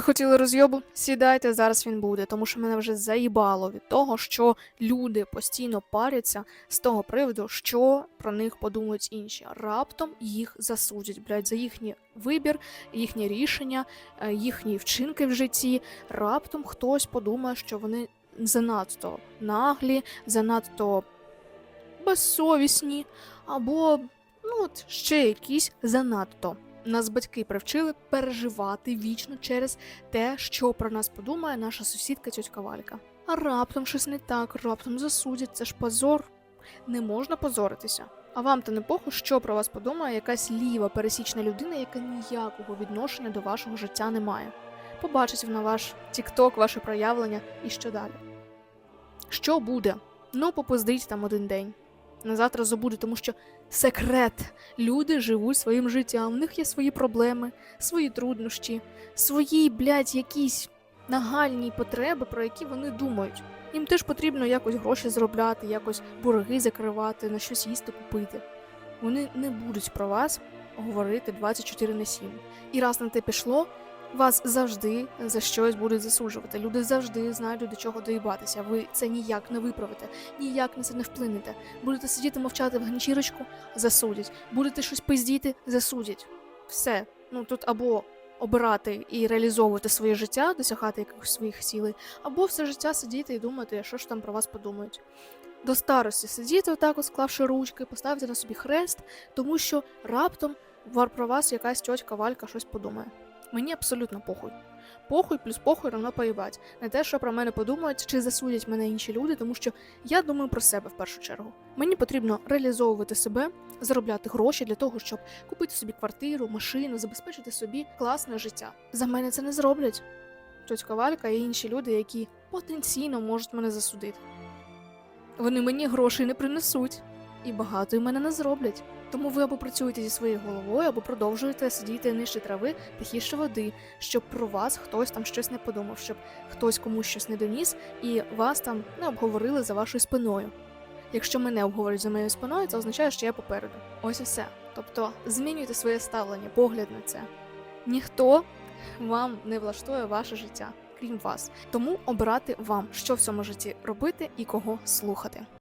Ви хотіли розйобу? Сідайте, зараз він буде, тому що мене вже заїбало від того, що люди постійно паряться з того приводу, що про них подумають інші. Раптом їх засудять, блядь, за їхній вибір, їхнє рішення, е, їхні вчинки в житті. Раптом хтось подумає, що вони занадто наглі, занадто безсовісні, або ну от ще якісь занадто. Нас батьки привчили переживати вічно через те, що про нас подумає наша сусідка тьотька Валька. А раптом щось не так, раптом засудять, це ж позор. Не можна позоритися. А вам то не похуй, що про вас подумає якась ліва пересічна людина, яка ніякого відношення до вашого життя не має. Побачить вона ваш тікток, ваше проявлення і що далі. Що буде? Ну, попиздить там один день. На завтра забуде, тому що секрет. Люди живуть своїм життям, в них є свої проблеми, свої труднощі, свої, блядь, якісь нагальні потреби, про які вони думають. Їм теж потрібно якось гроші заробляти, якось борги закривати, на щось їсти купити. Вони не будуть про вас говорити 24 на 7. І раз на те пішло, вас завжди за щось будуть засуджувати. Люди завжди знайдуть до чого доїбатися. Ви це ніяк не виправите, ніяк на це не вплинете. Будете сидіти мовчати в ганчірочку, засудять. Будете щось пиздіти, засудять. Все. Ну тут або обирати і реалізовувати своє життя, досягати якихось своїх цілей, або все життя сидіти і думати, що ж там про вас подумають. До старості сидіти отак, от склавши ручки, поставити на собі хрест, тому що раптом про вас якась тьотька Валька щось подумає. Мені абсолютно похуй. Похуй плюс похуй равно поїбать. Не те, що про мене подумають, чи засудять мене інші люди, тому що я думаю про себе в першу чергу. Мені потрібно реалізовувати себе, заробляти гроші для того, щоб купити собі квартиру, машину, забезпечити собі класне життя. За мене це не зроблять. Тьотька Валька і інші люди, які потенційно можуть мене засудити. Вони мені грошей не принесуть і багато мене не зроблять. Тому ви або працюєте зі своєю головою, або продовжуєте сидіти нижче трави тихіше води, щоб про вас хтось там щось не подумав, щоб хтось комусь щось не доніс і вас там не обговорили за вашою спиною. Якщо мене обговорюють за моєю спиною, це означає, що я попереду. Ось і все. Тобто змінюйте своє ставлення, погляд на це. Ніхто вам не влаштує ваше життя, крім вас. Тому обирати вам, що в цьому житті робити і кого слухати.